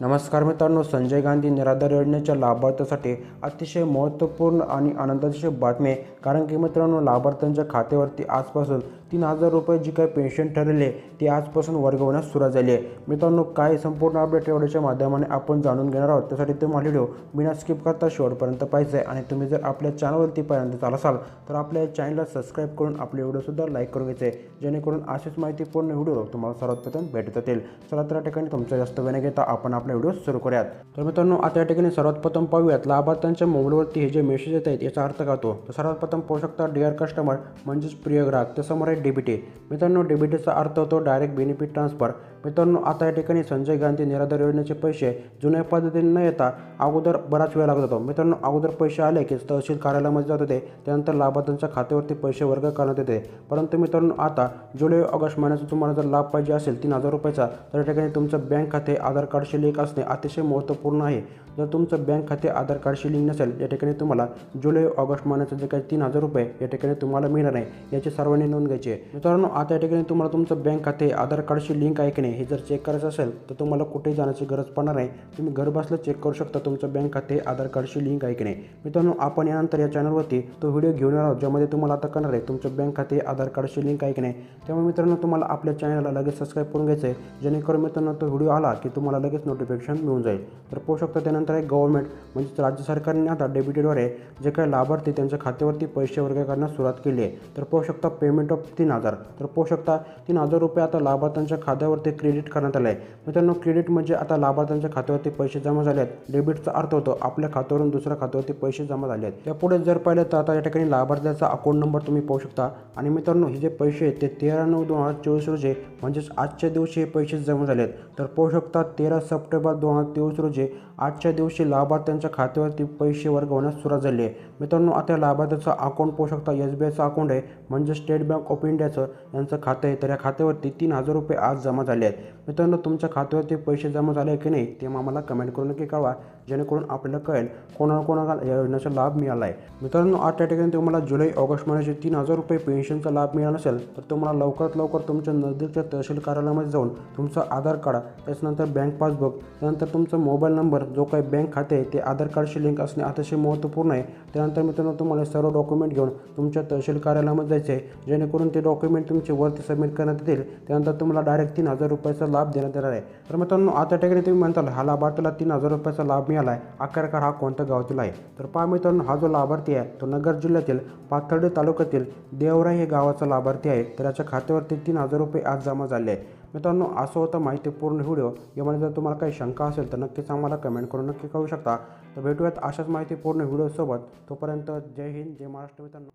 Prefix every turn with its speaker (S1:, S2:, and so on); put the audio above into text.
S1: नमस्कार मित्रांनो संजय गांधी निराधार योजनेच्या लाभार्थ्यासाठी अतिशय महत्त्वपूर्ण आणि आनंदाची बातमी आहे. कारण की मित्रांनो लाभार्थ्यांच्या खात्यावरती आजपासून तीन हजार रुपये जी काही पेन्शन ठरलेली ती आजपासून वर्ग होण्यास सुरुवात झाली आहे. मित्रांनो काय संपूर्ण अपडेट एवढ्याच्या माध्यमाने आपण जाणून घेणार आहोत. त्यासाठी तुम्हाला व्हिडिओ बिना स्किप करता शेवटपर्यंत पाहिजे आहे. आणि तुम्ही जर आपल्या चॅनलवरती पर्यंत चाल असाल तर आपल्या चॅनलला सबस्क्राईब करून आपले व्हिडिओसुद्धा लाईक करून घ्यायचे जेणेकरून अशीच माहितीपूर्ण व्हिडिओ तुम्हाला सर्वात प्रथम भेटत येतील चला तर या ठिकाणी तुमचा जास्त वेळ घेता आपण आपला व्हिडिओ सुरू करूयात. तर मित्रांनो आता या ठिकाणी सर्वात प्रथम पाहूयात लाभार्थ्यांच्या मोबाईलवरती हे जे मेसेज येत आहेत याचा अर्थ का तो तर सर्वात प्रथम पाहू शकता डिअर कस्टमर म्हणजेच प्रिय ग्राहक. त्यासमोर डीबीटी मित्रांनो डीबीटीचा अर्थ होतो डायरेक्ट बेनिफिट ट्रान्सफर. मित्रांनो आता या ठिकाणी संजय गांधी निराधार योजनेचे पैसे जुन्या पद्धतीने न येता अगोदर बराच वेळ लागत होतो. मित्रांनो अगोदर पैसे आले की तहसील कार्यालयामध्ये जात होते. त्यानंतर लाभार्थ्यांच्या खात्यावरती पैसे वर्ग करण्यात येते. परंतु मित्रांनो आता जुलै ऑगस्ट महिन्याचा तुम्हाला जर लाभ पाहिजे असेल तीन हजार रुपयाचा तर या ठिकाणी तुमचं बँक खाते आधार कार्डशी लिंक असणे अतिशय महत्त्वपूर्ण आहे. जर तुमचं बँक खाते आधार कार्डशी लिंक नसेल या ठिकाणी तुम्हाला जुलै ऑगस्ट महिन्याचं जे काही तीन हजार रुपये या ठिकाणी तुम्हाला मिळणार नाही याची सर्वांनी नोंद घ्यायची. आहे मित्रांनो आता या ठिकाणी तुम्हाला तुमचं बँक खाते आधार कार्डशी लिंक आहे की नाही हे जर चेक करायचं असेल तर तुम्हाला कुठेही जाण्याची गरज पडणार नाही. तुम्ही घरबसल्या चेक करू शकता तुमचं बँक खाते आधार कार्डशी लिंक आहे की नाही. मित्रांनो आपण यानंतर या चॅनलवरती तो व्हिडिओ घेऊन येणार आहोत ज्यामध्ये तुम्हाला आता करणार आहे तुमचं बँक खाते आधार कार्डशी लिंक आहे की नाही. त्यामुळे मित्रांनो तुम्हाला आपल्या चॅनलला लगेच सबस्क्राईब करून घ्यायचं आहे जेणेकरून मित्रांनो तो व्हिडिओ आला की तुम्हाला लगेच नोटिफिकेशन मिळून जाईल. तर पाहू शकता त्यानंतर आहे गव्हर्नमेंट म्हणजेच राज्य सरकारने आता डेबिटेडद्वारे जे काही लाभार्थी त्यांच्या खात्यावरती पैसे वर्ग करण्यास सुरुवात केली आहे. तर पाहू शकता पेमेंट ऑफ तीन हजार. तर पाहू शकता तीन हजार रुपये आता लाभार्थ्यांच्या खात्यावरती क्रेडिट करण्यात आलं आहे मित्रांनो क्रेडिट म्हणजे आता लाभार्थ्यांच्या खात्यावरती पैसे जमा झाले आहेत. डेबिटचा अर्थ होतो आपल्या खात्यावरून दुसऱ्या खात्यावरती पैसे जमा झाले आहेत. यापुढे जर पाहिलं तर आता या ठिकाणी लाभार्थ्याचा अकाउंट नंबर तुम्ही पाहू शकता. आणि मित्रांनो हे जे पैसे आहेत ते तेरा नऊ दोन हजार चोवीस रोजी म्हणजेच आजच्या दिवशी हे पैसे जमा झाले आहेत. तर पाहू शकता तेरा सप्टेंबर दोन हजार तेवीस रोजी आजच्या दिवशी लाभार्थ्यांच्या खात्यावरती पैसे वर्ग होण्यास सुरुवात झाली आहे. मित्रांनो आता लाभार्थ्याचा अकाउंट पाहू शकता. एस बी आयचं अकाउंट आहे म्हणजे स्टेट बँक ऑफ इंडियाचं यांचं खातं आहे. तर या खात्यावरती तीन हजार रुपये आज जमा झाले आहेत. मित्रांनो तुमच्या खात्यावरती पैसे जमा झाले की नाही ते आम्हाला कमेंट करून नक्की कळवा जेणेकरून आपल्याला कळेल कोणाला कोणाला या योजनेचा लाभ मिळाला आहे मित्रांनो आज त्या ठिकाणी तुम्हाला जुलै ऑगस्ट महिन्याचे तीन हजार रुपये पेन्शनचा लाभ मिळाला नसेल तर तुम्हाला लवकरात लवकर तुमच्या नजदीकच्या तहसील कार्यालयामध्ये जाऊन तुमचं आधार कार्ड त्याच्यानंतर बँक पासबुक त्यानंतर तुमचा मोबाईल नंबर जो काही बँक खाते आहे ते आधार कार्डशी लिंक असणे अतिशय महत्त्वपूर्ण आहे. त्यानंतर मित्रांनो तुम्हाला सर्व डॉक्युमेंट घेऊन तुमच्या तहसील कार्यालयामध्ये जायचे आहे जेणेकरून ते ते डॉक्युमेंट तुमचे वरती सबमिट करण्यात येतील. त्यानंतर तुम्हाला डायरेक्ट तीन हजार रुपयाचा लाभ देण्यात येणार आहे. तर मित्रांनो आता ठिकाणी तुम्ही म्हणताल हा लाभार्थीला तीन हजार रुपयाचा लाभ मिळाला आहे अखेरकार हा कोणत्या गावातील आहे? तर पहा मित्रांनो हा जो लाभार्थी आहे तो नगर जिल्ह्यातील पाथर्डी तालुक्यातील देवराई हे गावाचा लाभार्थी आहे. तर याच्या खात्यावरती तीन हजार रुपये आज जमा झाले आहे मित्रांनो असं होतं माहितीपूर्ण व्हिडिओ. यामध्ये जर तुम्हाला काही शंका असेल तर नक्कीच आम्हाला कमेंट करून नक्की कळू शकता. तर भेटूयात अशाच माहितीपूर्ण व्हिडिओसोबत. तोपर्यंत जय हिंद जय महाराष्ट्र मित्रांनो.